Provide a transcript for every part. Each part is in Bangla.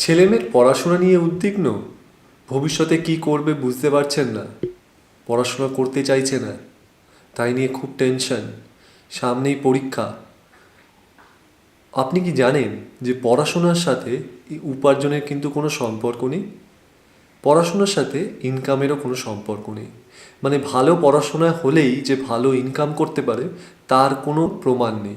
ছেলেমেয়ের পড়াশোনা নিয়ে উদ্বিগ্ন? ভবিষ্যতে কি করবে বুঝতে পারছেন না। পড়াশোনা করতে চাইছে না। তাই নিয়ে খুব টেনশন। সামনেই পরীক্ষা। আপনি কি জানেন যে পড়াশোনার সাথে উপার্জনের কিন্তু কোনো সম্পর্ক নেই? পড়াশোনার সাথে ইনকামেরও কোনো সম্পর্ক নেই। মানে ভালো পড়াশোনা হলেই যে ভালো ইনকাম করতে পারে, তার কোনো প্রমাণ নেই।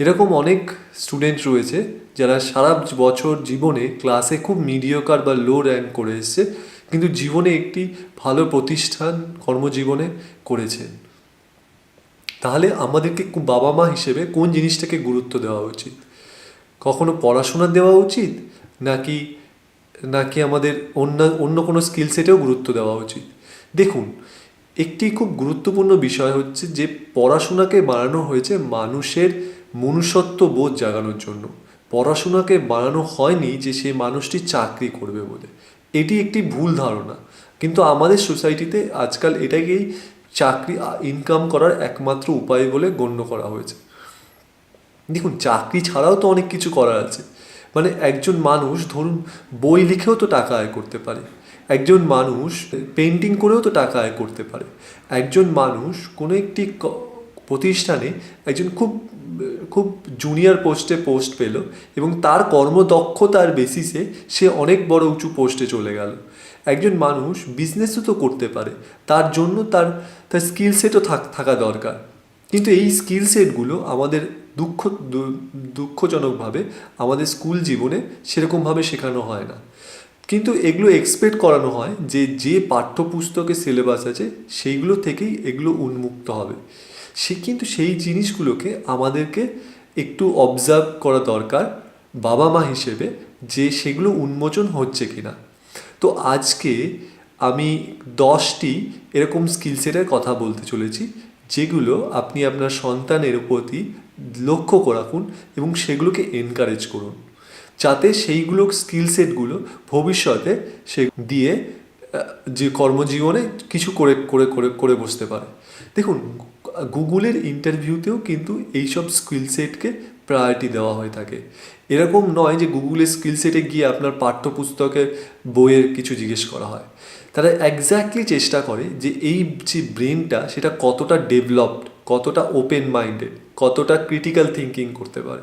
এরকম অনেক স্টুডেন্ট রয়েছে যারা সারা বছর জীবনে ক্লাসে খুব মিডিয়কার বা লো র্যাঙ্ক করে এসছে, কিন্তু জীবনে একটি ভালো প্রতিষ্ঠান কর্মজীবনে করেছেন তাহলে আমাদেরকে বাবা মা হিসেবে কোন জিনিসটাকে গুরুত্ব দেওয়া উচিত? কখনো পড়াশোনা দেওয়া উচিত? নাকি নাকি আমাদের অন্য অন্য কোনো স্কিল সেটেও গুরুত্ব দেওয়া উচিত? দেখুন, একটি খুব গুরুত্বপূর্ণ বিষয় হচ্ছে যে পড়াশোনাকে বাড়ানো হয়েছে মানুষের মনুষ্যত্ব বোধ জাগানোর জন্য। পড়াশোনাকে বানানো হয়নি যে সেই মানুষটি চাকরি করবে বলে। এটি একটি ভুল ধারণা। কিন্তু আমাদের সোসাইটিতে আজকাল এটাকেই চাকরি ইনকাম করার একমাত্র উপায় বলে গণ্য করা হয়েছে। দেখুন, চাকরি ছাড়াও তো অনেক কিছু করার আছে। মানে একজন মানুষ, ধরুন, বই লিখেও তো টাকা আয় করতে পারে। একজন মানুষ পেন্টিং করেও তো টাকা আয় করতে পারে। একজন মানুষ কোনো একটি প্রতিষ্ঠানে একজন খুব খুব জুনিয়র পোস্টে পোস্ট পেল এবং তার কর্মদক্ষতার বেসিসে সে অনেক বড় উঁচু পোস্টে চলে গেল। একজন মানুষ বিজনেসও তো করতে পারে, তার জন্য তার তার স্কিল সেটও থাক দরকার। কিন্তু এই স্কিল সেটগুলো আমাদের দুঃখ দুঃখজনকভাবে আমাদের স্কুল জীবনে সেরকমভাবে শেখানো হয় না। কিন্তু এগুলো এক্সপেক্ট করানো হয় যে যে পাঠ্যপুস্তকে সিলেবাস আছে, সেইগুলো থেকেই এগুলো উন্মুক্ত হবে। সে কিন্তু সেই জিনিসগুলোকে আমাদেরকে একটু অবজার্ভ করা দরকার বাবা মা হিসেবে যে সেগুলো উন্মোচন হচ্ছে কিনা। তো আজকে আমি দশটি এরকম স্কিল সেটের কথা বলতে চলেছি, যেগুলো আপনি আপনার সন্তানের প্রতি লক্ষ্য রাখুন এবং সেগুলোকে এনকারেজ করুন। যাতে সেইগুলো স্কিল সেটগুলো ভবিষ্যতে সে দিয়ে যে কর্মজীবনে কিছু করে করে করে করে বসতে পারে। দেখুন গুগলের ইন্টারভিউতেও কিন্তু এইসব স্কিল সেটকে প্রায়োরিটি দেওয়া হয়ে থাকে। এরকম নয় যে গুগলের স্কিল সেটে গিয়ে আপনার পাঠ্যপুস্তকের বইয়ের কিছু জিজ্ঞেস করা হয়। তারা একজ্যাক্টলি চেষ্টা করে যে এই যে ব্রেনটা সেটা কতটা ডেভেলপড কতটা ওপেন মাইন্ডেড কতটা ক্রিটিক্যাল থিঙ্কিং করতে পারে।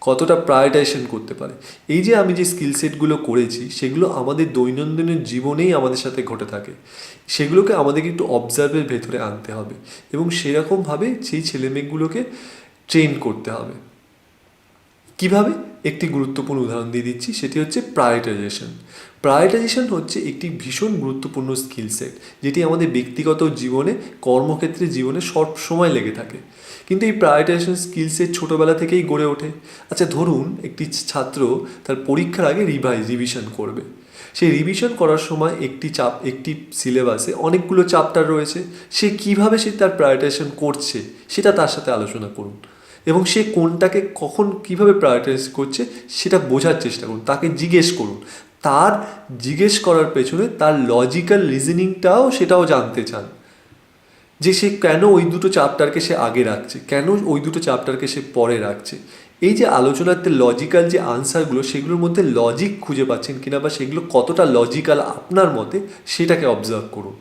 কতটা প্রায়োরিটাইজেশন করতে পারে। এই যে আমি যে স্কিল সেটগুলো করেছি, সেগুলো আমাদের দৈনন্দিন জীবনেই আমাদের সাথে ঘটে থাকে। সেগুলোকে আমাদেরকে একটু অবজার্ভের ভেতরে আনতে হবে এবং সেরকমভাবে সেই ছেলেমেয়েগুলোকে ট্রেন করতে হবে। কীভাবে? একটি গুরুত্বপূর্ণ উদাহরণ দিয়ে দিচ্ছি, সেটি হচ্ছে প্রায়োরিটাইজেশন প্রায়োরিটাইজেশন হচ্ছে একটি ভীষণ গুরুত্বপূর্ণ স্কিল সেট যেটি আমাদের ব্যক্তিগত জীবনে, কর্মক্ষেত্রে জীবনে সব সময় লেগে থাকে। কিন্তু এই প্রায়োরিটাইজেশন স্কিল সেট ছোটোবেলা থেকেই গড়ে ওঠে। আচ্ছা ধরুন একটি ছাত্র তার পরীক্ষার আগে রিভাইজ রিভিশন করবে। সেই রিভিশন করার সময় একটি চাপ, একটি সিলেবাসে অনেকগুলো চ্যাপ্টার রয়েছে। সে কীভাবে সে তার প্রায়োরিটাইজেশন করছে, সেটা তার সাথে আলোচনা করুন। এবং সে কোনটাকে কখন কীভাবে প্রায়োরিটাইজ করছে সেটা বোঝার চেষ্টা করুন, তাকে জিজ্ঞেস করুন। তার জিজ্ঞেস করার পেছনে তার লজিক্যাল রিজনিংটাও সেটাও জানতে চান। যে সে কেন ওই দুটো চ্যাপ্টারকে সে আগে রাখছে, কেন ওই দুটো চ্যাপ্টারকে সে পরে রাখছে। এই যে আলোচনাতে লজিক্যাল যে আনসারগুলো সেগুলোর মধ্যে লজিক খুঁজে পাচ্ছেন কিনা বা সেগুলো কতটা লজিক্যাল আপনার মতে, সেটাকে অবজার্ভ করুন।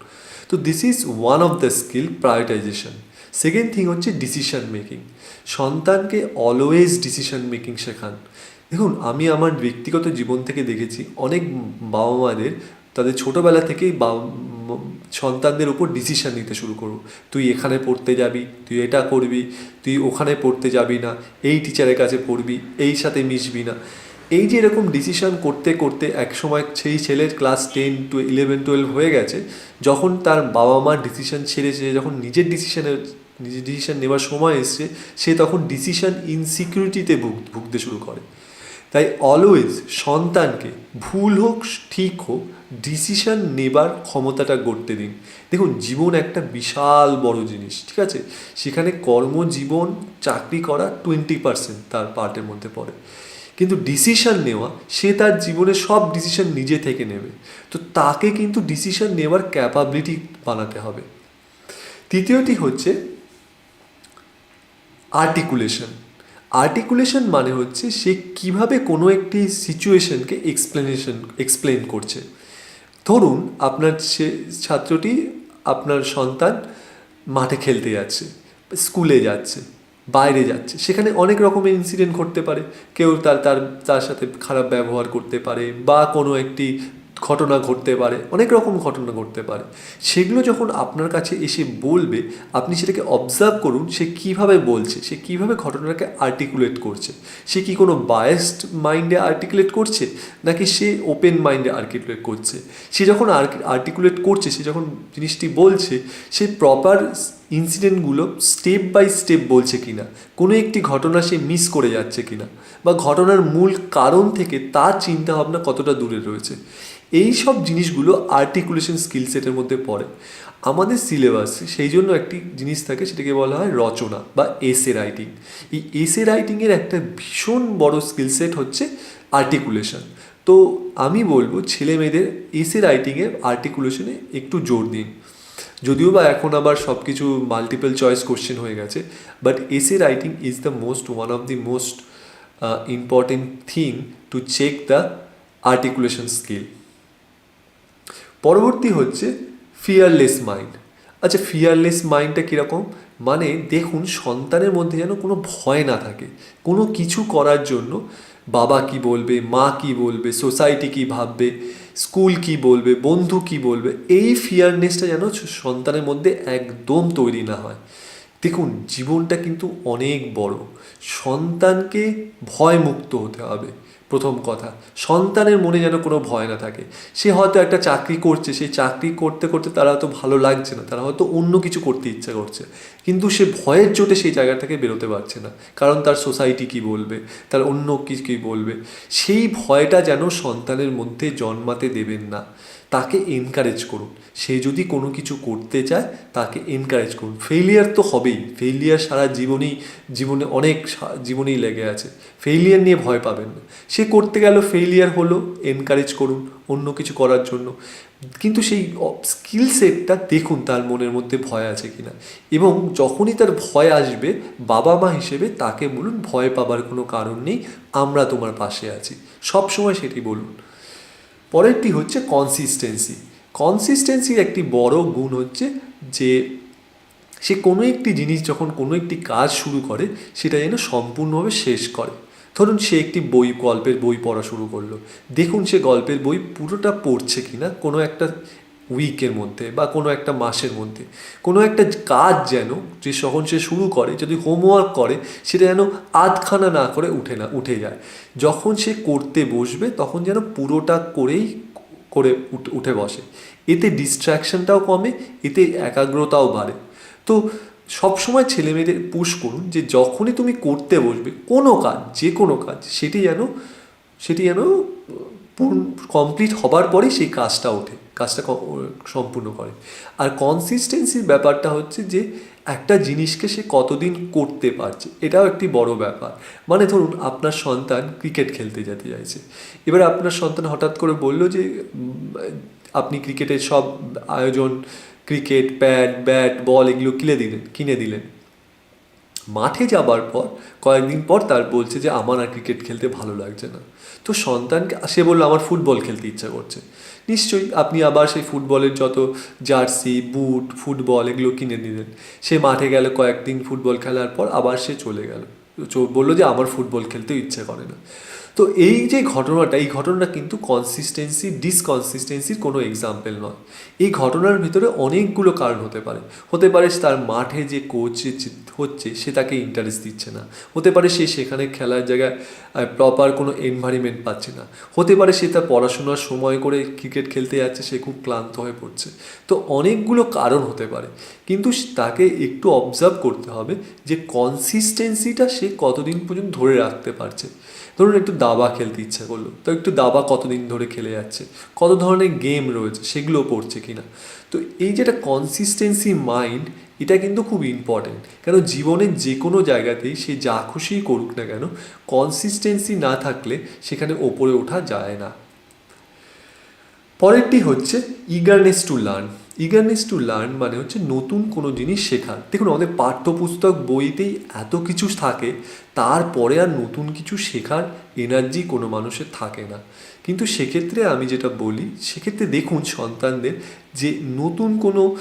তো this is one of the skill prioritisation second thing হচ্ছে ডিসিশান মেকিং সন্তানকে অলওয়েজ ডিসিশান মেকিং শেখান। দেখুন, আমি আমার ব্যক্তিগত জীবন থেকে দেখেছি, অনেক বাবা মাদের তাদের ছোটোবেলা থেকেই বাবা সন্তানদের উপর ডিসিশান নিতে শুরু করব তুই এখানে পড়তে যাবি, তুই এটা করবি, তুই ওখানে পড়তে যাবি না, এই টিচারের কাছে পড়বি, এই সাথে মিশবি না। এই যে এরকম ডিসিশান করতে করতে একসময় সেই ছেলের class ten to eleven twelve হয়ে গেছে, যখন তার বাবা মার ডিসিশন ছেড়েছে যখন নিজের ডিসিশনের নিজের ডিসিশন নেওয়ার সময় এসছে, সে তখন ডিসিশান ইনসিকিউরিটিতে ভুগ, ভুগতে শুরু করে। তাই অলওয়েজ সন্তানকে ভুল হোক, ঠিক হোক ডিসিশান নেবার ক্ষমতাটা গড়তে দিন। দেখুন, জীবন একটা বিশাল বড় জিনিস, ঠিক আছে? সেখানে কর্মজীবন, চাকরি করা টোয়েন্টি পার্সেন্ট তার পার্টের মধ্যে পড়ে। কিন্তু ডিসিশান নেওয়া, সে তার জীবনে সব ডিসিশন নিজে থেকে নেবে। তো তাকে কিন্তু ডিসিশান নেওয়ার ক্যাপাবিলিটি বানাতে হবে। তৃতীয়টি হচ্ছে আর্টিকুলেশন আর্টিকুলেশন মানে হচ্ছে সে কীভাবে কোনো একটি সিচুয়েশনকে এক্সপ্লেনেশন এক্সপ্লেন করছে। ধরুন আপনার সে ছাত্রটি আপনার সন্তান মাঠে খেলতে যাচ্ছে স্কুলে যাচ্ছে, বাইরে যাচ্ছে। সেখানে অনেক রকমের ইনসিডেন্ট ঘটতে পারে। কেউ তার তার তার সাথে খারাপ ব্যবহার করতে পারে বা কোনো একটি ঘটনা ঘটতে পারে, অনেক রকম ঘটনা ঘটতে পারে। সেগুলো যখন আপনার কাছে এসে বলবে, আপনি সেটাকে অবজার্ভ করুন, সে কীভাবে বলছে, সে কীভাবে ঘটনাটাকে আর্টিকুলেট করছে। সে কি কোনো বায়াসড মাইন্ডে আর্টিকুলেট করছে, নাকি সে ওপেন মাইন্ডে আর্টিকুলেট করছে? সে যখন আর্টিকুলেট করছে, সে যখন জিনিসটি বলছে, সে প্রপার ইনসিডেন্টগুলো স্টেপ বাই স্টেপ বলছে কিনা? কোনো একটি ঘটনা সে মিস করে যাচ্ছে কিনা? বা ঘটনার মূল কারণ থেকে তার চিন্তাভাবনা কতটা দূরে রয়েছে? এই সব জিনিসগুলো আর্টিকুলেশন স্কিল সেটের মধ্যে পড়ে। আমাদের সিলেবাস সেই জন্য একটি জিনিস থাকে, সেটাকে বলা হয় রচনা বা এসে রাইটিং এই এসে রাইটিংয়ের একটা ভীষণ বড় স্কিল সেট হচ্ছে আর্টিকুলেশন তো আমি বলব, ছেলে মেয়েদের এসে রাইটিংয়ে আর্টিকুলেশনে একটু জোর দিন। যদিও বা এখন আবার সব কিছু মাল্টিপল চয়েস কোশ্চেন হয়ে গেছে বাট এসে writing is the most one of the most important thing to check the articulation skill পরবর্তী হচ্ছে ফিয়ারলেস মাইন্ড আচ্ছা ফিয়ারলেস মাইন্ডটা কীরকম? মানে দেখুন, সন্তানের মধ্যে যেন কোনো ভয় না থাকে। কোনো কিছু করার জন্য বাবা কি বলবে, মা কি বলবে সোসাইটি কি ভাববে স্কুল কি বলবে, বন্ধু কি বলবে, এই ফিয়ারনেসটা যেন সন্তানের মধ্যে একদম তৈরি না হয়। দেখুন, জীবনটা কিন্তু অনেক বড়। সন্তানকে ভয় মুক্ত হতে হবে। প্রথম কথা, সন্তানের মনে যেন কোনো ভয় না থাকে। সে হয়তো একটা চাকরি করছে সেই চাকরি করতে করতে তারা হয়তো ভালো লাগছে না, তারা হয়তো অন্য কিছু করতে ইচ্ছা করছে। কিন্তু সে ভয়ের চোটে সেই জায়গা থেকে বেরোতে পারছে না। কারণ তার সোসাইটি কি বলবে? তার অন্য কিছু কী বলবে? সেই ভয়টা যেন সন্তানের মধ্যে জন্মাতে দেবেন না। তাকে এনকারেজ করুন। সে যদি কোনো কিছু করতে চায়, তাকে এনকারেজ করুন। ফেলিয়ার তো হবেই। ফেলিয়ার সারা জীবনেই, জীবনে অনেক জীবনেই লেগে আছে। ফেলিয়ার নিয়ে ভয় পাবেন না। সে করতে গেল ফেলিয়ার হলো এনকারেজ করুন। অন্য কিছু করার জন্য। কিন্তু সেই স্কিল সেটটা দেখুন তার মনের মধ্যে ভয় আছে কিনা। এবং যখনই তার ভয় আসবে, বাবা মা হিসেবে তাকে বলুন, ভয় পাবার কোনো কারণ নেই, আমরা তোমার পাশে আছি। সব সময় সেটি বলুন। পরেরটি হচ্ছে কনসিস্টেন্সি কনসিস্টেন্সির একটি বড় গুণ হচ্ছে যে, সে কোনো একটি জিনিস যখন কোনো একটি কাজ শুরু করে, সেটা যেন সম্পূর্ণভাবে শেষ করে। ধরুন সে একটি বই, গল্পের বই পড়া শুরু করল। দেখুন সে গল্পের বই পুরোটা পড়ছে কি না কোনো একটা উইকের মধ্যে বা কোনো একটা মাসের মধ্যে। কোনো একটা কাজ যেন যে যখন সে শুরু করে, যদি হোমওয়ার্ক করে, সেটা যেন আধখানা না করে উঠে না, উঠে যায়। যখন সে করতে বসবে, তখন যেন পুরোটা করেই করে উঠে বসে। এতে ডিস্ট্র্যাকশনটাও কমে, এতে একাগ্রতাও বাড়ে। তো সবসময় ছেলে মেয়েদের পুশ করুন যে যখনই তুমি করতে বসবে, কোনো কাজ, যে কোনো কাজ, সেটি যেন সেটি যেন, পূর্ণ কমপ্লিট হবার পরেই সেই কাজটা ওঠে, কাজটা সম্পূর্ণ করে। আর কনসিস্টেন্সির ব্যাপারটা হচ্ছে যে একটা জিনিসকে সে কতদিন করতে পারছে, এটাও একটি বড় ব্যাপার। মানে ধরুন, আপনার সন্তান ক্রিকেট খেলতে যেতে চাইছে। এবার আপনার সন্তান হঠাৎ করে বলল যে আপনি ক্রিকেটের সব আয়োজন ক্রিকেট, প্যাড, ব্যাট, বল এগুলো কিনে দিলেন কিনে দিলেন। মাঠে যাবার পর, কয়েকদিন পর তার বলছে যে, আমার আর ক্রিকেট খেলতে ভালো লাগছে না। তো সন্তানকে, সে বলল, আমার ফুটবল খেলতে ইচ্ছা করছে। নিশ্চয়ই আপনি আবার সেই ফুটবলের যত জার্সি, বুট, ফুটবল এগুলো কিনে নিলেন সে মাঠে গেল, কয়েকদিন ফুটবল খেলার পর আবার সে চলে গেল। বলল যে, আমার ফুটবল খেলতে ইচ্ছে করে না। তো এই যে ঘটনাটা, এই ঘটনাটা কিন্তু কনসিস্টেন্সি ডিসকনসিস্টেন্সির কোনো এক্সাম্পল নয়। এই ঘটনার ভিতরে অনেকগুলো কারণ হতে পারে। হতে পারে তার মাঠে যে কোচ হচ্ছে, সে তাকে ইন্টারেস্ট দিচ্ছে না। হতে পারে সে সেখানে খেলার জায়গায় প্রপার কোনো এনভায়রনমেন্ট পাচ্ছে না। হতে পারে সে তার পড়াশোনার সময় করে ক্রিকেট খেলতে যাচ্ছে, সে খুব ক্লান্ত হয়ে পড়ছে। তো অনেকগুলো কারণ হতে পারে। কিন্তু তাকে একটু অবজার্ভ করতে হবে যে কনসিস্টেন্সিটা সে কতদিন পর্যন্ত ধরে রাখতে পারছে। ধরুন একটু দাবা খেলতে ইচ্ছা করল, তো একটু দাবা কতদিন ধরে খেলে যাচ্ছে, কত ধরনের গেম রয়েছে, সেগুলো পড়ছে কিনা? তো এই যেটা কনসিস্টেন্সি মাইন্ড এটা কিন্তু খুব ইম্পর্টেন্ট কেন জীবনের যে কোনো জায়গাতেই সে যা খুশিই করুক না কেন কনসিস্টেন্সি না থাকলে সেখানে ওপরে ওঠা যায় না। পরেরটি হচ্ছে eagerness to learn eagerness to learn মানে হচ্ছে নতুন কোনো জিনিস শেখা। দেখুন, আমাদের পাঠ্যপুস্তক বইতেই এত কিছু থাকে, তারপরে আর নতুন কিছু শেখার এনার্জি কোনো মানুষের থাকে না। কিন্তু সেক্ষেত্রে আমি যেটা বলি, সেক্ষেত্রে দেখুন সন্তানদের যে নতুন কোনো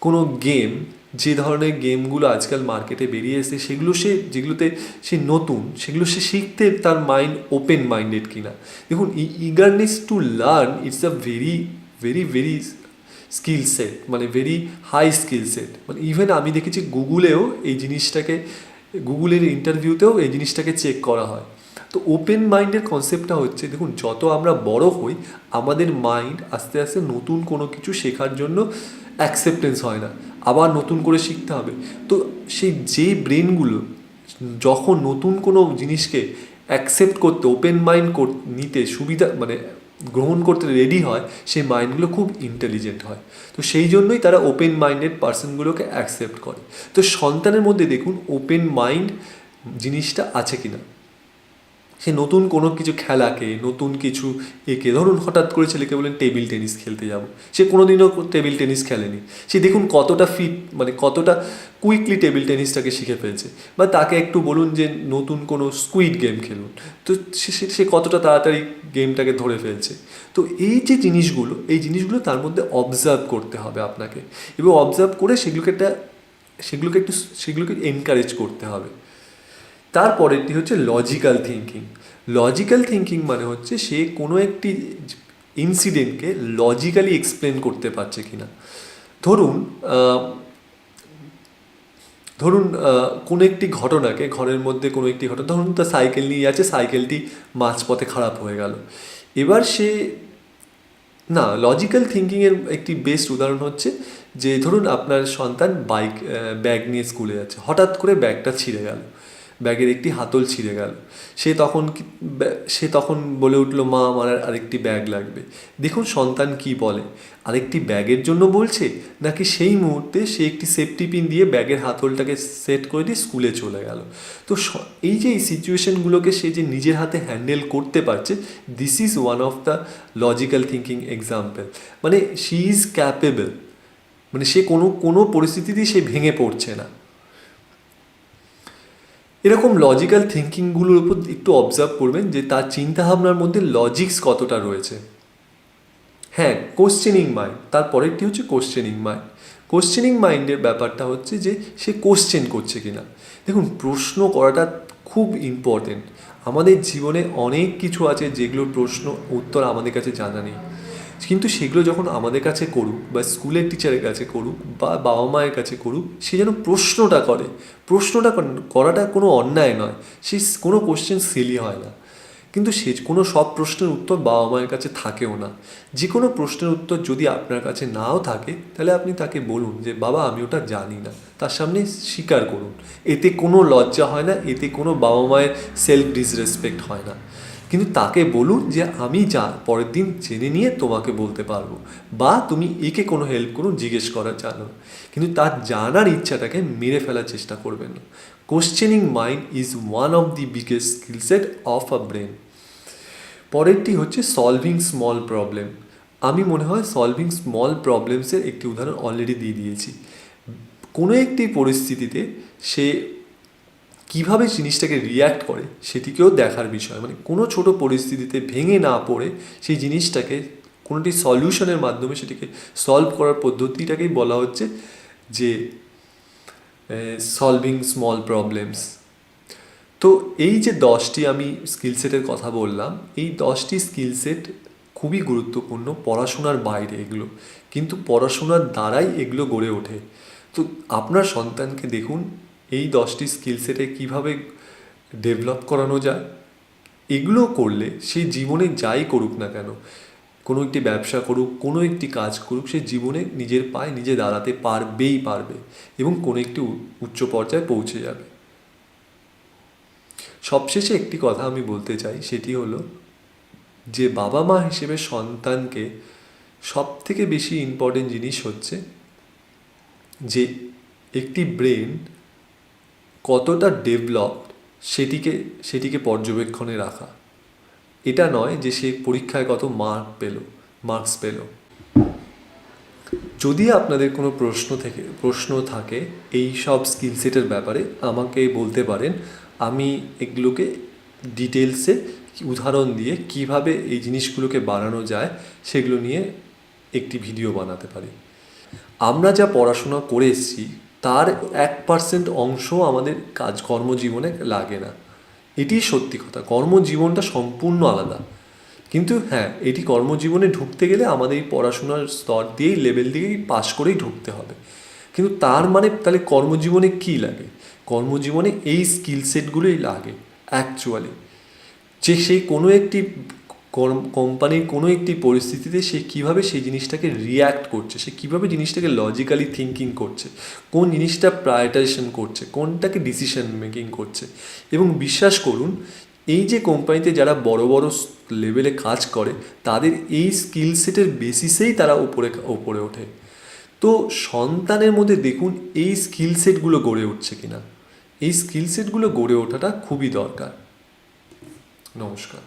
কোনো গেম যে ধরনের গেমগুলো আজকাল মার্কেটে বেরিয়ে এসেছে, সেগুলো সে, যেগুলোতে সে নতুন, সেগুলো সে শিখতে তার মাইন্ড ওপেন মাইন্ডেড কিনা। দেখুন eagerness to learn it's a very very very skill set মানে ভেরি হাই স্কিল সেট মানে ইভেন আমি দেখেছি গুগলেও এই জিনিসটাকে গুগলের ইন্টারভিউতেও এই জিনিসটাকে চেক করা হয়। তো ওপেন মাইন্ডের কনসেপ্টটা হচ্ছে, দেখুন, যত আমরা বড় হই, আমাদের মাইন্ড আস্তে আস্তে নতুন কোনো কিছু শেখার জন্য অ্যাকসেপ্টেন্স হয় না। আবার নতুন করে শিখতে হবে। তো সেই যে ব্রেনগুলো যখন নতুন কোনো জিনিসকে অ্যাকসেপ্ট করতে ওপেন মাইন্ড নিতে সুবিধা মানে গ্রহণ করতে রেডি হয়, সেই মাইন্ডগুলো খুব ইন্টেলিজেন্ট হয়। তো সেই জন্যই তারা ওপেন মাইন্ডেড পার্সনগুলোকে অ্যাকসেপ্ট করে। তো সন্তানের মধ্যে দেখুন ওপেন মাইন্ড জিনিসটা আছে কিনা? সে নতুন কোনো কিছু খেলাকে, নতুন কিছু একে, ধরুন হঠাৎ করে ছেলেকে বলেন টেবিল টেনিস খেলতে যাব। সে কোনোদিনও টেবিল টেনিস খেলেনি। সে দেখুন কতটা ফিট মানে কতটা কুইকলি টেবিল টেনিসটাকে শিখে ফেলছে। বা তাকে একটু বলুন যে, নতুন কোনো স্কুইড গেম খেলুন। তো সে, সে- কতটা তাড়াতাড়ি গেমটাকে ধরে ফেলছে। তো এই যে জিনিসগুলো, এই জিনিসগুলো তার মধ্যে অবজার্ভ করতে হবে আপনাকে। এবং অবজার্ভ করে সেগুলোকে একটা, সেগুলোকে একটু, সেগুলোকে এনকারেজ করতে হবে। তারপরেরটি হচ্ছে লজিক্যাল থিঙ্কিং লজিক্যাল থিঙ্কিং মানে হচ্ছে সে কোনো একটি ইনসিডেন্টকে লজিক্যালি এক্সপ্লেন করতে পারছে কি না ধরুন ধরুন কোনো একটি ঘটনাকে ঘরের মধ্যে কোনো একটি ঘটনা, ধরুন তার সাইকেল নিয়ে আছে সাইকেলটি মাঝপথে খারাপ হয়ে গেল। এবার সে, না লজিক্যাল থিঙ্কিংয়ের একটি বেস্ট উদাহরণ হচ্ছে যে, ধরুন আপনার সন্তান বাইক ব্যাগ নিয়ে স্কুলে যাচ্ছে। হঠাৎ করে ব্যাগটা ছিঁড়ে গেল। ব্যাগের একটি হাতল ছিঁড়ে গেল। সে তখন সে তখন বলে উঠল, মা, আমার আরেকটি ব্যাগ লাগবে। দেখুন, সন্তান কি বলে? আরেকটি ব্যাগের জন্য বলছে? নাকি সেই মুহূর্তে সে একটি সেফটি পিন দিয়ে ব্যাগের হাতলটাকে সেট করে দিয়ে স্কুলে চলে গেল? তো এই যে এই সিচুয়েশনগুলোকে সে যে নিজের হাতে হ্যান্ডেল করতে পারছে this is one of the logical thinking example মানে শি ইজ ক্যাপেবল মানে সে কোনো কোনো পরিস্থিতিতেই সে ভেঙে পড়ছে না। এরকম লজিক্যাল থিঙ্কিংগুলোর উপর একটু অবজার্ভ করবেন যে তার চিন্তাভাবনার মধ্যে লজিক্স কতটা রয়েছে। হ্যাঁ কোশ্চেনিং মাইন্ড তারপরেরটি হচ্ছে কোশ্চেনিং মাইন্ড কোশ্চেনিং মাইন্ডের ব্যাপারটা হচ্ছে যে সে কোশ্চেন করছে কিনা। দেখুন, প্রশ্ন করাটা খুব ইম্পর্টেন্ট আমাদের জীবনে অনেক কিছু আছে যেগুলোর প্রশ্ন, উত্তর আমাদের কাছে জানা নেই। কিন্তু সেগুলো যখন আমাদের কাছে করুক বা স্কুলের টিচারের কাছে করুক বা বাবা মায়ের কাছে করুক, সে যেন প্রশ্নটা করে। প্রশ্নটা করাটা কোনো অন্যায় নয়। সে কোনো কোশ্চেন সিলি হয় না। কিন্তু সে কোনো সব প্রশ্নের উত্তর বাবা মায়ের কাছে থাকেও না। যে কোনো প্রশ্নের উত্তর যদি আপনার কাছে নাও থাকে, তাহলে আপনি তাকে বলুন যে, বাবা, আমি ওটা জানি না। তার সামনে স্বীকার করুন। এতে কোনো লজ্জা হয় না, এতে কোনো বাবা মায়ের সেলফ ডিসরেসপেক্ট হয় না। কিন্তু তাকে বলুন যে আমি যা পরের দিন জেনে নিয়ে তোমাকে বলতে পারব। বা তুমি একে কোনো হেল্প করুন, জিজ্ঞেস করার জানো কিন্তু তার জানার ইচ্ছাটাকে মেরে ফেলার চেষ্টা করবেন না। Questioning mind is one of the biggest skill set of a brain পরেরটি হচ্ছে সলভিং স্মল প্রবলেম আমি মনে হয় সলভিং স্মল প্রবলেমসের একটি উদাহরণ অলরেডি দিয়ে দিয়েছি। কোনো একটি পরিস্থিতিতে সে কীভাবে জিনিসটাকে রিয়্যাক্ট করে সেটিকেও দেখার বিষয়। মানে কোনো ছোট পরিস্থিতিতে ভেঙে না পড়ে সেই জিনিসটাকে, কোনোটি সলিউশনের মাধ্যমে সেটিকে সলভ করার পদ্ধতিটাকেই বলা হচ্ছে যে সলভিং স্মল প্রবলেমস তো এই যে দশটি আমি স্কিল সেটের কথা বললাম, এই দশটি স্কিল সেট খুবই গুরুত্বপূর্ণ পড়াশোনার বাইরে এগুলো। কিন্তু পড়াশোনার দ্বারাই এগুলো গড়ে ওঠে। তো আপনার সন্তানকে দেখুন এই দশটি স্কিল সেটে কীভাবে ডেভেলপ করানো যায়? এগুলো করলে সে জীবনে যাই করুক না কেন, কোনো একটি ব্যবসা করুক, কোনো একটি কাজ করুক, সে জীবনে নিজের পায়ে নিজে দাঁড়াতে পারবেই পারবে এবং কোনো একটি উচ্চ পর্যায়ে পৌঁছে যাবে। সবশেষে একটি কথা আমি বলতে চাই, সেটি হলো যে বাবা মা হিসেবে সন্তানকে সব থেকে বেশি ইম্পর্টেন্ট জিনিস হচ্ছে যে একটি ব্রেন কতটা ডেভেলপড সেটিকে সেটিকে পর্যবেক্ষণে রাখা। এটা নয় যে সে পরীক্ষায় কত মার্ক পেল মার্কস পেল। যদি আপনাদের কোনো প্রশ্ন থেকে, প্রশ্ন থাকে এই সব স্কিল সেটের ব্যাপারে, আমাকে বলতে পারেন। আমি এগুলোকে ডিটেলসে উদাহরণ দিয়ে কীভাবে এই জিনিসগুলোকে বাড়ানো যায় সেগুলো নিয়ে একটি ভিডিও বানাতে পারি। আমরা যা পড়াশোনা করে এসেছি তার এক পার্সেন্ট অংশ আমাদের কাজ, কর্মজীবনে লাগে না। এটি সত্যি কথা। কর্মজীবনটা সম্পূর্ণ আলাদা। কিন্তু হ্যাঁ এটি কর্মজীবনে ঢুকতে গেলে আমাদের এই পড়াশোনার স্তর দিয়েই লেভেল দিয়েই পাশ করেই ঢুকতে হবে। কিন্তু তার মানে তাহলে কর্মজীবনে কী লাগে? কর্মজীবনে এই স্কিল সেটগুলোই লাগে অ্যাকচুয়ালি যে সেই কোনো একটি কোম্পানির কোনো একটি পরিস্থিতিতে সে কীভাবে সেই জিনিসটাকে রিয়্যাক্ট করছে, সে কীভাবে জিনিসটাকে লজিক্যালি থিঙ্কিং করছে, কোন জিনিসটা প্রায়োরিটাইজেশন করছে, কোনটাকে ডিসিশন মেকিং করছে। এবং বিশ্বাস করুন, এই যে কোম্পানিতে যারা বড় বড় লেভেলে কাজ করে, তাদের এই স্কিল সেটের বেসিসেই তারা উপরে উপরে ওঠে। তো সন্তানের মধ্যে দেখুন, এই স্কিল সেটগুলো গড়ে উঠছে কিনা। এই স্কিল সেটগুলো গড়ে ওঠাটা খুবই দরকার। নমস্কার।